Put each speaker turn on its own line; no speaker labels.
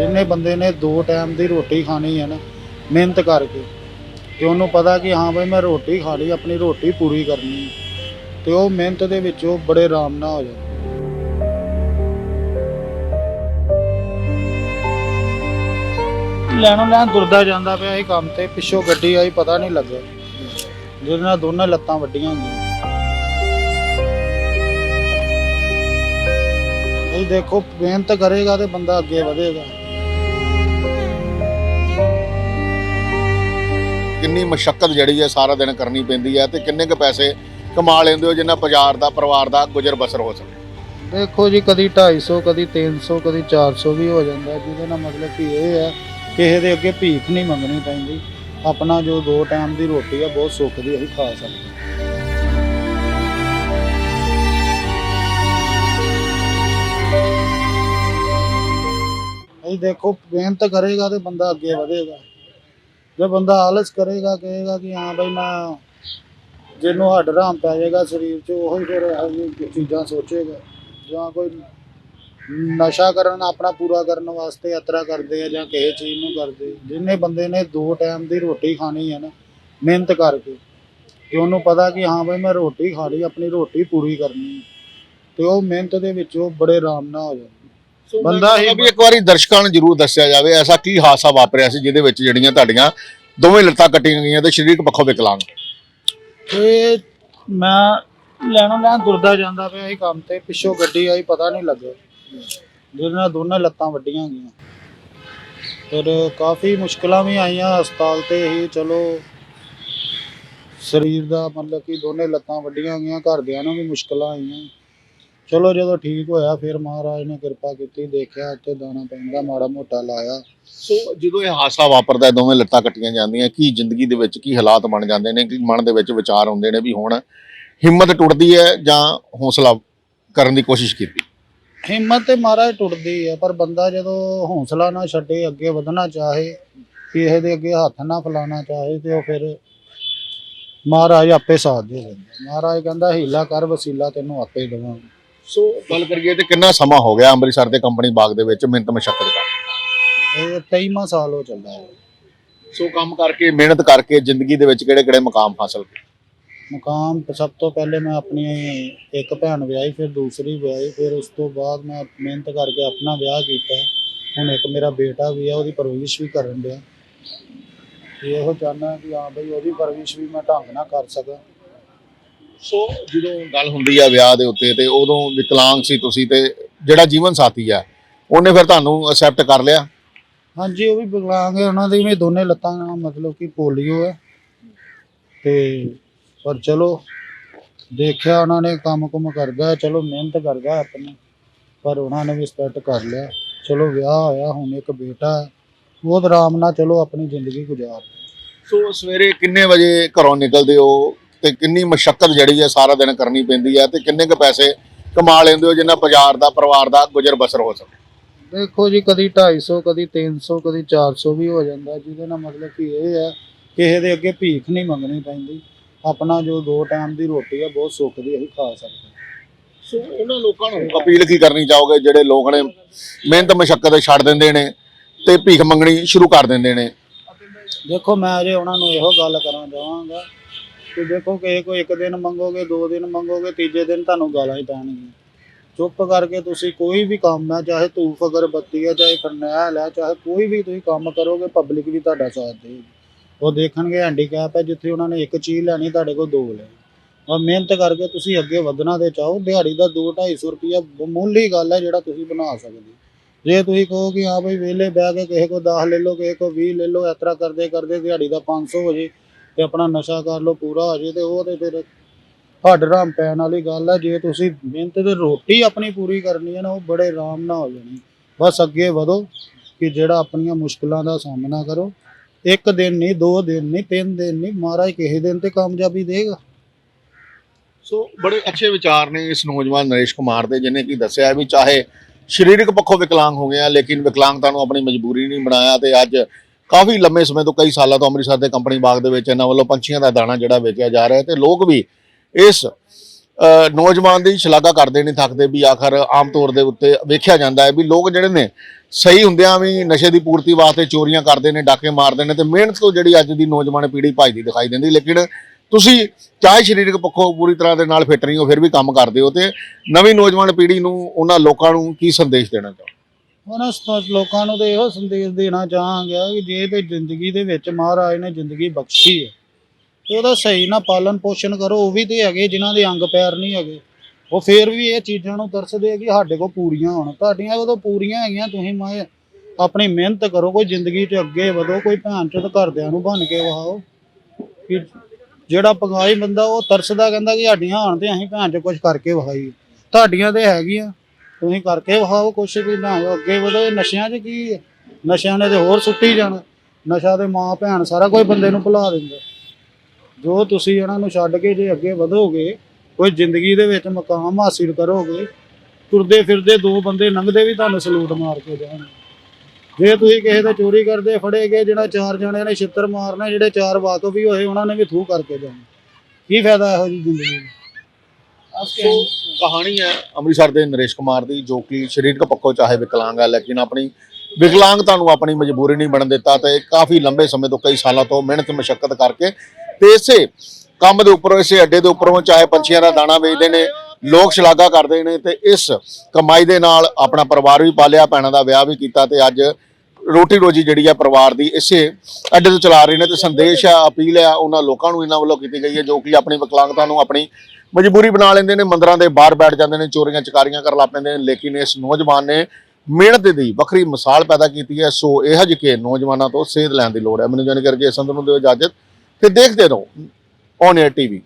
ਜਿਹਨੇ ਬੰਦੇ ਨੇ ਦੋ ਟਾਈਮ ਦੀ ਰੋਟੀ ਖਾਣੀ ਹੈ ਨਾ, ਮਿਹਨਤ ਕਰਕੇ, ਤੇ ਉਹਨੂੰ ਪਤਾ ਕਿ ਹਾਂ ਬਈ ਮੈਂ ਰੋਟੀ ਖਾ ਲਈ, ਆਪਣੀ ਰੋਟੀ ਪੂਰੀ ਕਰਨੀ ਹੈ, ਤੇ ਉਹ ਮਿਹਨਤ ਦੇ ਵਿੱਚ ਉਹ ਬੜੇ ਆਰਾਮ ਨਾਲ ਹੋ ਜਾਂਦਾ। ਲੈਣੋਂ ਲੈਣ ਤੁਰਦਾ ਜਾਂਦਾ ਪਿਆ ਇਹ ਕੰਮ ਤੇ, ਪਿੱਛੋਂ ਗੱਡੀ ਆਈ, ਪਤਾ ਨਹੀਂ ਲੱਗਿਆ, ਜਿਹਦੇ ਨਾਲ ਦੋਨੇ ਲੱਤਾਂ ਵੱਡੀਆਂ ਹੁੰਦੀਆਂ ਇਹ ਦੇਖੋ, ਮਿਹਨਤ ਕਰੇਗਾ ਤੇ ਬੰਦਾ ਅੱਗੇ ਵਧੇਗਾ।
ਕਿੰਨੀ ਮਸ਼ੱਕਤ ਜਿਹੜੀ ਹੈ ਸਾਰਾ ਦਿਨ ਕਰਨੀ ਪੈਂਦੀ ਹੈ ਤੇ ਕਿੰਨੇ ਕੁ ਪੈਸੇ ਕਮਾ ਲੈਂਦੇ ਹੋ ਜਿੰਨਾ ਬਾਜ਼ਾਰ ਦਾ, ਪਰਿਵਾਰ ਦਾ ਗੁਜ਼ਰ ਬਸਰ ਹੋ ਸਕੇ?
ਦੇਖੋ ਜੀ, ਕਦੀ 250 ਕਦੀ 300 ਕਦੀ 400 ਵੀ ਹੋ ਜਾਂਦਾ ਜਿਹਦੇ ਨਾਲ ਮਤਲਬ ਕਿ ਇਹ ਹੈ, ਕਿਸੇ ਦੇ ਅੱਗੇ ਭੀਖ ਨਹੀਂ ਮੰਗਣੀ ਪੈਂਦੀ। ਆਪਣਾ ਜੋ ਦੋ ਟਾਈਮ ਦੀ ਰੋਟੀ ਆ ਬਹੁਤ ਸੁੱਖ ਦੀ ਅਸੀਂ ਖਾ ਸਕਦੇ ਇਹ ਦੇਖੋ, ਮਿਹਨਤ ਕਰੇਗਾ ਤੇ ਬੰਦਾ ਅੱਗੇ ਵਧੇਗਾ। ਜੇ ਬੰਦਾ ਆਲਸ ਕਰੇਗਾ, ਕਹੇਗਾ ਕਿ ਹਾਂ ਬਈ ਮੈਂ ਜਿਹਨੂੰ ਹੱਡ ਰਾਮ ਪੈ ਜਾਏਗਾ ਸਰੀਰ 'ਚ, ਉਹੀ ਫਿਰ ਇਹੋ ਜਿਹੀ ਚੀਜ਼ਾਂ ਸੋਚੇਗਾ। ਜਾਂ ਕੋਈ ਨਸ਼ਾ ਕਰਨ, ਆਪਣਾ ਪੂਰਾ ਕਰਨ ਵਾਸਤੇ ਯਾਤਰਾ ਕਰਦੇ ਆ ਜਾਂ ਕਿਸੇ ਚੀਜ਼ ਨੂੰ ਕਰਦੇ। ਜਿੰਨੇ ਬੰਦੇ ਨੇ ਦੋ ਟਾਈਮ ਦੀ ਰੋਟੀ ਖਾਣੀ ਹੈ ਨਾ, ਮਿਹਨਤ ਕਰਕੇ, ਤੇ ਉਹਨੂੰ ਪਤਾ ਕਿ ਹਾਂ ਬਈ ਮੈਂ ਰੋਟੀ ਖਾ ਲਈ, ਆਪਣੀ ਰੋਟੀ ਪੂਰੀ ਕਰਨੀ ਹੈ ਤੇ ਉਹ ਮਿਹਨਤ ਦੇ ਵਿੱਚ ਉਹ ਬੜੇ ਆਰਾਮ ਨਾਲ ਹੋ ਜਾਂਦਾ ਬੰਦਾ ਹੀ-
ਵੀ ਇੱਕ ਵਾਰੀ ਦਰਸ਼ਕਾਂ ਨੂੰ ਜ਼ਰੂਰ ਦੱਸਿਆ ਜਾਵੇ ਐਸਾ ਕੀ ਹਾਦਸਾ ਵਾਪਰਿਆ ਸੀ ਜਿਹਦੇ ਵਿੱਚ ਜਿਹੜੀਆਂ ਤੁਹਾਡੀਆਂ ਦੋਵੇਂ ਲੱਤਾਂ ਕੱਟੀਆਂ ਗਈਆਂ ਤੇ ਸਰੀਰਕ ਪੱਖੋਂ ਵਿਕਲਾਂਗ?
ਤੇ ਮੈਂ ਲੈਣੋਂ ਲੈਣ ਤੁਰਦਾ ਜਾਂਦਾ ਪਿਆ ਇਹ ਕੰਮ ਤੇ ਪਿੱਛੋਂ ਗੱਡੀ ਆਈ ਪਤਾ ਨਹੀਂ ਲੱਗਿਆ। ਜਿਹਦੇ ਨਾਲ ਦੋਨੇ ਲੱਤਾਂ ਵੱਡੀਆਂ ਗਈਆਂ। ਫਿਰ ਕਾਫੀ ਮੁਸ਼ਕਲਾਂ ਵੀ ਆਈਆਂ ਹਸਪਤਾਲ ਤੇ ਹੀ ਚਲੋ ਸਰੀਰ ਦਾ ਮਤਲਬ ਕਿ ਦੋਨੇ ਲੱਤਾਂ ਵੱਡੀਆਂ ਗਈਆਂ ਘਰਦਿਆਂ ਨੂੰ ਵੀ ਮੁਸ਼ਕਲਾਂ ਆਈਆਂ। ਚਲੋ ਜਦੋਂ ਠੀਕ ਹੋਇਆ ਫਿਰ ਮਹਾਰਾਜ ਨੇ ਕਿਰਪਾ ਕੀਤੀ ਦੇਖਿਆ ਉੱਤੇ ਦਾਣਾ ਪੈਂਦਾ ਮਾੜਾ ਮੋਟਾ ਲਾਇਆ।
ਸੋ ਜਦੋਂ ਇਹ ਹਾਦਸਾ ਵਾਪਰਦਾ ਹੈ, ਦੋਵੇਂ ਲੱਤਾਂ ਕੱਟੀਆਂ ਜਾਂਦੀਆਂ ਕੀ ਜ਼ਿੰਦਗੀ ਦੇ ਵਿੱਚ ਕੀ ਹਾਲਾਤ ਬਣ ਜਾਂਦੇ ਨੇ ਕਿ ਮਨ ਦੇ ਵਿੱਚ ਵਿਚਾਰ ਆਉਂਦੇ ਨੇ ਵੀ ਹੁਣ ਹਿੰਮਤ ਟੁੱਟਦੀ ਹੈ ਜਾਂ ਹੌਸਲਾ ਕਰਨ ਦੀ ਕੋਸ਼ਿਸ਼ ਕੀਤੀ?
ਹਿੰਮਤ ਤੇ ਮਹਾਰਾਜ ਟੁੱਟਦੀ ਹੈ ਪਰ ਬੰਦਾ ਜਦੋਂ ਹੌਸਲਾ ਨਾ ਛੱਡੇ ਅੱਗੇ ਵਧਣਾ ਚਾਹੇ ਕਿਸੇ ਦੇ ਅੱਗੇ ਹੱਥ ਨਾ ਫਲਾਣਾ ਚਾਹੇ ਤੇ ਉਹ ਫਿਰ ਮਹਾਰਾਜ ਆਪੇ ਸਾਥ ਦੇ ਦਿੰਦਾ। ਮਹਾਰਾਜ ਕਹਿੰਦਾ ਹੀਲਾ ਕਰ ਵਸੀਲਾ ਤੈਨੂੰ ਆਪੇ ਦੇਵਾਂਗਾ।
ਸੋ ਗੱਲ ਕਰੀਏ ਤੇ ਕਿੰਨਾ ਸਮਾਂ ਹੋ ਗਿਆ ਅੰਮ੍ਰਿਤਸਰ ਦੇ ਕੰਪਨੀ ਬਾਗ ਦੇ ਵਿੱਚ ਮਿਹਨਤ ਮਸ਼ੱਕਤ ਕਰ
ਇਹ 23ਵਾਂ ਸਾਲ ਹੋ ਚੱਲਦਾ ਹੈ।
ਸੋ ਕੰਮ ਕਰਕੇ ਮਿਹਨਤ ਕਰਕੇ ਜ਼ਿੰਦਗੀ ਦੇ ਵਿੱਚ ਕਿਹੜੇ ਕਿਹੜੇ ਮੁਕਾਮ ਹਾਸਲ ਕੀਤੇ?
ਮੁਕਾਮ ਸਭ ਤੋਂ ਪਹਿਲੇ ਮੈਂ ਆਪਣੀ ਇੱਕ ਭੈਣ ਵਿਆਹੀ ਫਿਰ ਦੂਸਰੀ ਵਿਆਹੀ ਫਿਰ ਉਸ ਤੋਂ ਬਾਅਦ ਮੈਂ ਮਿਹਨਤ ਕਰਕੇ ਆਪਣਾ ਵਿਆਹ ਕੀਤਾ। ਹੁਣ ਇੱਕ ਮੇਰਾ ਬੇਟਾ ਵੀ ਹੈ ਉਹਦੀ ਪਰਵਰਿਸ਼ ਵੀ ਕਰਨ ਡਿਆ। ਇਹੋ ਚਾਹੁੰਦਾ ਕਿ ਹਾਂ ਬਈ ਉਹਦੀ ਪਰਵਰਿਸ਼ ਵੀ ਮੈਂ ਢੰਗ ਨਾਲ ਕਰ ਸਕਾਂ।
ਸੋ ਜਦੋਂ ਗੱਲ ਹੁੰਦੀ ਆ ਵਿਆਹ ਦੇ ਉੱਤੇ ਤੇ ਉਦੋਂ ਵਿਕਲਾਂਗ ਸੀ ਤੁਸੀਂ ਤੇ ਜਿਹੜਾ ਜੀਵਨ ਸਾਥੀ ਆ ਉਹਨੇ ਫਿਰ ਤੁਹਾਨੂੰ ਅਸੈਪਟ ਕਰ ਲਿਆ?
ਹਾਂਜੀ ਉਹ ਵੀ ਵਿਕਲਾਂਗ ਹੈ ਉਹਨਾਂ ਦੀ ਵੀ ਦੋਨੇ ਲੱਤਾਂ ਮਤਲਬ ਕਿ ਪੋਲੀਓ ਹੈ ਤੇ ਪਰ ਚਲੋ ਦੇਖਿਆ ਉਹਨਾਂ ਨੇ ਕੰਮ ਕੁਮ ਕਰਦਾ ਚਲੋ ਮਿਹਨਤ ਕਰਦਾ ਆਪਣੀ ਪਰ ਉਹਨਾਂ ਨੇ ਵੀ ਸਟਾਰਟ ਕਰ ਲਿਆ। ਚਲੋ ਵਿਆਹ ਹੋਇਆ ਹੁਣ ਇੱਕ ਬੇਟਾ ਹੈ ਬਹੁਤ ਆਰਾਮ ਨਾਲ ਚਲੋ ਆਪਣੀ ਜ਼ਿੰਦਗੀ ਗੁਜ਼ਾਰ ਰਹੇ।
ਸੋ ਸਵੇਰੇ ਕਿੰਨੇ ਵਜੇ ਘਰੋਂ ਨਿਕਲਦੇ ਹੋ? ਤੇ ਕਿੰਨੀ ਮਸ਼ੱਕਤ ਜਿਹੜੀ ਹੈ ਸਾਰਾ ਦਿਨ ਕਰਨੀ ਪੈਂਦੀ ਹੈ ਤੇ ਕਿੰਨੇ ਕੁ ਪੈਸੇ ਕਮਾ ਲੈਂਦੇ ਹੋ ਜਿੰਨਾ ਬਾਜ਼ਾਰ ਦਾ ਪਰਿਵਾਰ ਦਾ ਗੁਜ਼ਰ ਬਸਰ ਹੋ ਸਕੇ?
ਦੇਖੋ ਜੀ ਕਦੀ 250 ਕਦੀ 300 ਕਦੀ 400 ਵੀ ਹੋ ਜਾਂਦਾ। ਜਿਹਦੇ ਨਾਲ ਮਤਲਬ ਕਿ ਇਹ ਹੈ ਕਿਸੇ ਦੇ ਅੱਗੇ ਭੀਖ ਨਹੀਂ ਮੰਗਣੀ ਪੈਂਦੀ। ਆਪਣਾ ਜੋ ਦੋ ਟਾਈਮ ਦੀ ਰੋਟੀ ਹੈ ਬਹੁਤ ਸੁੱਖ ਦੀ ਅਸੀਂ ਖਾ ਸਕਦੇ
ਸੋ ਉਹਨਾਂ ਲੋਕਾਂ ਨੂੰ ਅਪੀਲ ਕੀ ਕਰਨੀ ਚਾਹੋਗੇ? ਜਿਹੜੇ ਲੋਕ ਨੇ ਮਿਹਨਤ ਮਸ਼ੱਕਤ ਛੱਡ ਦਿੰਦੇ ਨੇ ਤੇ ਭੀਖ ਮੰਗਣੀ ਸ਼ੁਰੂ ਕਰ ਦਿੰਦੇ ਨੇ।
ਦੇਖੋ ਮੈਂ ਜੇ ਉਹਨਾਂ ਨੂੰ ਇਹੋ ਗੱਲ ਕਰਾਂ ਚਾਹਾਂਗਾ ਕਿ ਦੇਖੋ ਕਿਸੇ ਕੋ ਇੱਕ ਦਿਨ ਮੰਗੋਗੇ, ਦੋ ਦਿਨ ਮੰਗੋਗੇ, ਤੀਜੇ ਦਿਨ ਤੁਹਾਨੂੰ ਗਾਲਾਂ ਹੀ ਪੈਣਗੀਆਂ। ਚੁੱਪ ਕਰਕੇ ਤੁਸੀਂ ਕੋਈ ਵੀ ਕੰਮ ਹੈ, ਚਾਹੇ ਧੂਫ, ਅਗਰਬੱਤੀ ਹੈ, ਚਾਹੇ ਫਰਨੈਲ ਹੈ, ਚਾਹੇ ਕੋਈ ਵੀ ਤੁਸੀਂ ਕੰਮ ਕਰੋਗੇ ਪਬਲਿਕ ਵੀ ਤੁਹਾਡਾ ਸਾਥ ਦੇਗੀ ਉਹ ਦੇਖਣਗੇ ਹੈਂਡੀਕੈਪ ਹੈ, ਜਿੱਥੇ ਉਹਨਾਂ ਨੇ ਇੱਕ ਚੀਜ਼ ਲੈਣੀ, ਤੁਹਾਡੇ ਕੋਲ ਦੋ ਲੈ। ਔਰ ਮਿਹਨਤ ਕਰਕੇ ਤੁਸੀਂ ਅੱਗੇ ਵਧਣਾ ਤੇ ਚਾਹੋ, ਦਿਹਾੜੀ ਦਾ 2 250 ਰੁਪਿਆ ਮਾਮੂਲੀ ਗੱਲ ਹੈ, ਜਿਹੜਾ ਤੁਸੀਂ ਬਣਾ ਸਕਦੇ ਹੋ। ਜੇ ਤੁਸੀਂ ਕਹੋ ਕਿ ਹਾਂ ਬਈ ਵਿਹਲੇ ਬਹਿ ਕੇ ਕਿਸੇ ਕੋ 10 ਲੈ ਲਓ, ਕਿਸੇ ਕੋ 20 ਲੈ ਲਓ, ਇਸ ਤਰ੍ਹਾਂ ਕਰਦੇ ਕਰਦੇ ਦਿਹਾੜੀ ਦਾ 500 ਹੋ ਜੇ ਤੇ ਆਪਣਾ ਨਸ਼ਾ ਕਰ ਲਓ, ਪੂਰਾ ਹੋ ਜੇ ਤੇ ਉਹ ਤੇ ਫਿਰ ਹੱਡ ਰਾਮ ਪੈਣ ਵਾਲੀ ਗੱਲ ਹੈ ਜੇ ਤੁਸੀਂ ਮਿਹਨਤ ਤੇ ਰੋਟੀ ਆਪਣੀ ਪੂਰੀ ਕਰਨੀ ਹੈ ਨਾ, ਉਹ ਬੜੇ ਆਰਾਮ ਨਾਲ ਹੋ ਜਾਣੀ। ਬਸ ਅੱਗੇ ਵਧੋ ਕਿ ਜਿਹੜਾ ਆਪਣੀਆਂ ਮੁਸ਼ਕਲਾਂ ਦਾ ਸਾਹਮਣਾ ਕਰੋ। ਇੱਕ ਦਿਨ ਨਹੀਂ, ਦੋ ਦਿਨ ਨਹੀਂ, ਤਿੰਨ ਦਿਨ ਨਹੀਂ, ਮਹਾਰਾਜ ਕਿਸੇ ਦਿਨ ਤੇ ਕਾਮਯਾਬੀ ਦੇਗਾ।
ਸੋ ਬੜੇ ਅੱਛੇ ਵਿਚਾਰ ਨੇ ਇਸ ਨੌਜਵਾਨ ਨਰੇਸ਼ ਕੁਮਾਰ ਦੇ, ਜਿਹਨੇ ਕੀ ਦੱਸਿਆ ਵੀ ਚਾਹੇ ਸਰੀਰਕ ਪੱਖੋਂ ਵਿਕਲਾਂਗ ਹੋ ਗਿਆ ਲੇਕਿਨ ਵਿਕਲਾਂਗਤਾ ਨੂੰ ਆਪਣੀ ਮਜਬੂਰੀ ਨਹੀਂ ਬਣਾਇਆ ਤੇ ਅੱਜ ਕਾਫੀ ਲੰਮੇ ਸਮੇਂ ਤੋਂ ਕਈ ਸਾਲਾਂ ਤੋਂ ਅੰਮ੍ਰਿਤਸਰ ਦੇ ਕੰਪਨੀ ਬਾਗ ਦੇ ਵਿੱਚ ਇਹਨਾਂ ਵੱਲੋਂ ਪੰਛੀਆਂ ਦਾ ਦਾਣਾ ਜਿਹੜਾ ਵੇਚਿਆ ਜਾ ਰਿਹਾ ਹੈ ਤੇ ਲੋਕ ਵੀ ਇਸ ਨੌਜਵਾਨ ਦੀ ਸ਼ਲਾਘਾ ਕਰਦੇ ਨਹੀਂ ਥੱਕਦੇ ਵੀ ਆਖਰ ਆਮ ਤੌਰ ਦੇ ਉੱਤੇ ਵੇਖਿਆ ਜਾਂਦਾ ਹੈ ਵੀ ਲੋਕ ਜਿਹੜੇ ਨੇ ਸਹੀ ਹੁੰਦਿਆਂ ਵੀ ਨਸ਼ੇ ਦੀ ਪੂਰਤੀ ਵਾਸਤੇ ਚੋਰੀਆਂ ਕਰਦੇ ਨੇ, ਡਾਕੇ ਮਾਰਦੇ ਨੇ ਤੇ ਮਿਹਨਤ ਤੋਂ ਜਿਹੜੀ ਅੱਜ ਦੀ ਨੌਜਵਾਨ ਪੀੜ੍ਹੀ ਭੱਜਦੀ ਦਿਖਾਈ ਦਿੰਦੀ ਲੇਕਿਨ ਤੁਸੀਂ ਚਾਹੇ ਸਰੀਰਕ ਪੱਖੋਂ ਪੂਰੀ ਤਰ੍ਹਾਂ ਦੇ ਨਾਲ ਫਿੱਟ ਨਹੀਂ ਹੋ ਫਿਰ ਵੀ ਕੰਮ ਕਰਦੇ ਹੋ ਤੇ ਨਵੀਂ ਨੌਜਵਾਨ ਪੀੜ੍ਹੀ ਨੂੰ ਉਹਨਾਂ ਲੋਕਾਂ ਨੂੰ ਕੀ ਸੰਦੇਸ਼ ਦੇਣਾ ਚਾਹੋ
ਉਹਨਾਂ ਸ- ਲੋਕਾਂ ਨੂੰ ਤੇ ਇਹੋ ਸੰਦੇਸ਼ ਦੇਣਾ ਚਾਹਾਂਗੇ ਕਿ ਜੇ ਤੇ ਜ਼ਿੰਦਗੀ ਦੇ ਵਿੱਚ ਮਹਾਰਾਜ ਨੇ ਜ਼ਿੰਦਗੀ ਬਖਸ਼ੀ ਹੈ, ਤੇ ਉਹਦਾ ਸਹੀ ਨਾ ਪਾਲਣ ਪੋਸ਼ਣ ਕਰੋ, ਉਹ ਵੀ ਤੇ ਹੈਗੇ, ਜਿਨ੍ਹਾਂ ਦੇ ਅੰਗ ਪੈਰ ਨਹੀਂ ਹੈਗੇ। ਉਹ ਫੇਰ ਵੀ ਇਹ ਚੀਜ਼ਾਂ ਨੂੰ ਤਰਸਦੇ ਆ ਕਿ ਸਾਡੇ ਕੋਲ ਪੂਰੀਆਂ ਹੋਣ। ਤੁਹਾਡੀਆਂ ਉਦੋਂ ਪੂਰੀਆਂ ਹੈਗੀਆਂ, ਤੁਸੀਂ ਮੈਂ ਆਪਣੀ ਮਿਹਨਤ ਕਰੋ, ਕੋਈ ਜ਼ਿੰਦਗੀ 'ਚ ਅੱਗੇ ਵਧੋ, ਕੋਈ ਭੈਣ ਚੋਦ ਘਰਦਿਆਂ ਨੂੰ ਬਣ ਕੇ ਵਹਾਓ। ਕਿ ਜਿਹੜਾ ਪੰਗਾਈ ਬੰਦਾ ਉਹ ਤਰਸਦਾ, ਕਹਿੰਦਾ ਕਿ ਸਾਡੀਆਂ ਹੋਣ ਤੇ ਅਸੀਂ ਭੈਣ ਚੋ ਕੁਝ ਕਰਕੇ ਵਿਖਾਈਏ ਤੁਹਾਡੀਆਂ ਤੇ ਹੈਗੀਆਂ। ਤੁਸੀਂ ਕਰਕੇ ਵਿਖਾਓ, ਕੁਛ ਵੀ ਨਾ ਅੱਗੇ ਵਧੋ, ਇਹ ਨਸ਼ਿਆਂ 'ਚ ਕੀ ਹੈ? ਨਸ਼ਿਆਂ ਨੇ ਤੇ ਹੋਰ ਸੁੱਟੀ ਜਾਣਾ। ਨਸ਼ਾ ਦੇ ਮਾਂ, ਭੈਣ ਸਾਰਾ ਕੋਈ ਬੰਦੇ ਨੂੰ ਭੁਲਾ ਦਿੰਦਾ। ਜੋ ਤੁਸੀਂ ਇਹਨਾਂ ਨੂੰ ਛੱਡ ਕੇ ਜੇ ਅੱਗੇ ਵਧੋਗੇ, ਕੋਈ ਜ਼ਿੰਦਗੀ ਦੇ ਵਿੱਚ ਮਕਾਮ ਹਾਸਿਲ ਕਰੋਗੇ, ਤੁਰਦੇ ਫਿਰਦੇ ਦੋ ਬੰਦੇ ਲੰਘਦੇ ਵੀ ਤੁਹਾਨੂੰ ਸਲੂਟ ਮਾਰ ਕੇ ਜਾਣਗੇ। ਜੇ ਤੁਸੀਂ ਕਿਸੇ ਦਾ ਚੋਰੀ ਕਰਦੇ ਫੜੇ ਗਏ ਜਿਹੜਾ ਚਾਰ ਜਣਿਆਂ ਨੇ ਛਿੱਤਰ ਮਾਰਨਾ, ਜਿਹੜੇ ਚਾਰ ਵਾਕਫ ਵੀ ਹੋਏ, ਉਹਨਾਂ ਨੇ ਵੀ ਥੂ ਕਰਕੇ ਜਾਣਾ। ਕੀ ਫਾਇਦਾ ਇਹੋ ਜੀ ਜ਼ਿੰਦਗੀ ਦਾ?
ਸੋ, ਕਹਾਣੀ ਹੈ ਅੰਮ੍ਰਿਤਸਰ ਦੇ ਨਰੇਸ਼ ਕੁਮਾਰ ਦੀ, ਜੋ ਕਿ ਸਰੀਰਕ ਪੱਖੋਂ ਚਾਹੇ ਵਿਕਲਾਂਗ ਹੈ, ਲੇਕਿਨ ਆਪਣੀ ਵਿਕਲਾਂਗਤਾ ਨੂੰ ਆਪਣੀ ਮਜਬੂਰੀ ਨਹੀਂ ਬਣਨ ਦਿੱਤਾ ਤੇ ਕਾਫੀ ਲੰਬੇ ਸਮੇਂ ਤੋਂ, ਕਈ ਸਾਲਾਂ ਤੋਂ ਮਿਹਨਤ ਮਸ਼ੱਕਤ ਕਰਕੇ ਤੇ ਇਸੇ ਕੰਮ ਦੇ ਉੱਪਰੋਂ, ਇਸੇ ਅੱਡੇ ਦੇ ਉੱਪਰੋਂ ਚਾਹੇ ਪੰਛੀਆਂ ਦਾ ਦਾਣਾ ਵੇਚਦੇ ਨੇ, ਲੋਕ ਸ਼ਲਾਘਾ ਕਰਦੇ ਨੇ ਤੇ ਇਸ ਕਮਾਈ ਦੇ ਨਾਲ ਆਪਣਾ ਪਰਿਵਾਰ ਵੀ ਪਾਲਿਆ, ਭੈਣਾਂ ਦਾ ਵਿਆਹ ਵੀ ਕੀਤਾ ਤੇ ਅੱਜ ਰੋਟੀ ਰੋਜੀ ਜਿਹੜੀ ਆ ਪਰਿਵਾਰ ਦੀ ਇਸੇ ਅੱਡੇ ਤੋਂ ਚਲਾ ਰਹੇ ਨੇ ਤੇ ਸੰਦੇਸ਼ ਆ, ਅਪੀਲ ਆ, ਉਹਨਾਂ ਲੋਕਾਂ ਨੂੰ ਇਹਨਾਂ ਵੱਲੋਂ ਕੀਤੀ ਗਈ ਹੈ ਜੋ ਕਿ ਆਪਣੀ ਵਿਕਲਾਂਗਤਾ ਨੂੰ ਆਪਣੀ ਮਜਬੂਰੀ ਬਣਾ ਲੈਂਦੇ ਨੇ, ਮੰਦਰਾਂ ਦੇ ਬਾਹਰ ਬੈਠ ਜਾਂਦੇ ਨੇ, ਚੋਰੀਆਂ ਚਕਾਰੀਆਂ ਕਰ ਲਾ ਪੈਂਦੇ ਨੇ, ਲੇਕਿਨ ਇਸ ਨੌਜਵਾਨ ਨੇ ਮਿਹਨਤ ਦੀ ਵੱਖਰੀ ਮਿਸਾਲ ਪੈਦਾ ਕੀਤੀ ਹੈ, ਸੋ ਇਹੋ ਜਿਹੇ ਨੌਜਵਾਨਾਂ ਤੋਂ ਸੇਧ ਲੈਣ ਦੀ ਲੋੜ ਹੈ। ਮੈਨੂੰ ਜਾਣਕਾਰੀ ਕਰਕੇ ਸੰਤ ਨੂੰ ਦਿਓ ਇਜਾਜ਼ਤ ਤੇ ਦੇਖਦੇ ਰਹੋ ਔਨ 에ਅਰ ਟੀਵੀ